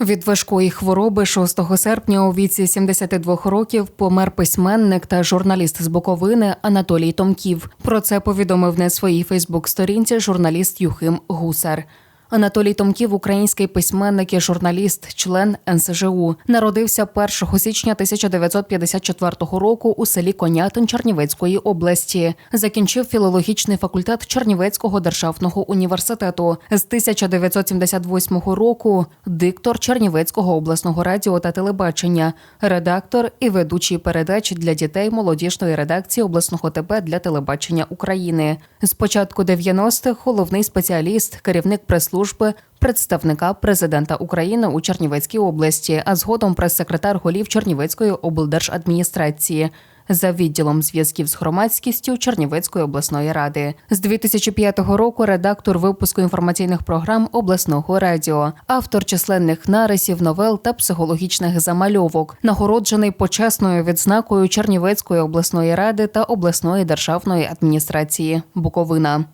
Від важкої хвороби 6 серпня у віці 72 років помер письменник та журналіст з Буковини Анатолій Томків. Про це повідомив на своїй Фейсбук-сторінці журналіст Юхим Гусар. Анатолій Томків, український письменник і журналіст, член НСЖУ, народився 1 січня 1954 року у селі Конятин Чернівецької області. Закінчив філологічний факультет Чернівецького державного університету. З 1978 року диктор Чернівецького обласного радіо та телебачення, редактор і ведучий передач для дітей молодіжної редакції обласного ТБ для телебачення України. З початку 90-х головний спеціаліст, керівник прес-служби, представника президента України у Чернівецькій області, а згодом прес-секретар голів Чернівецької облдержадміністрації. За відділом зв'язків з громадськістю Чернівецької обласної ради з 2005 року редактор випуску інформаційних програм обласного радіо, автор численних нарисів, новел та психологічних замальовок, нагороджений почесною відзнакою Чернівецької обласної ради та обласної державної адміністрації Буковина.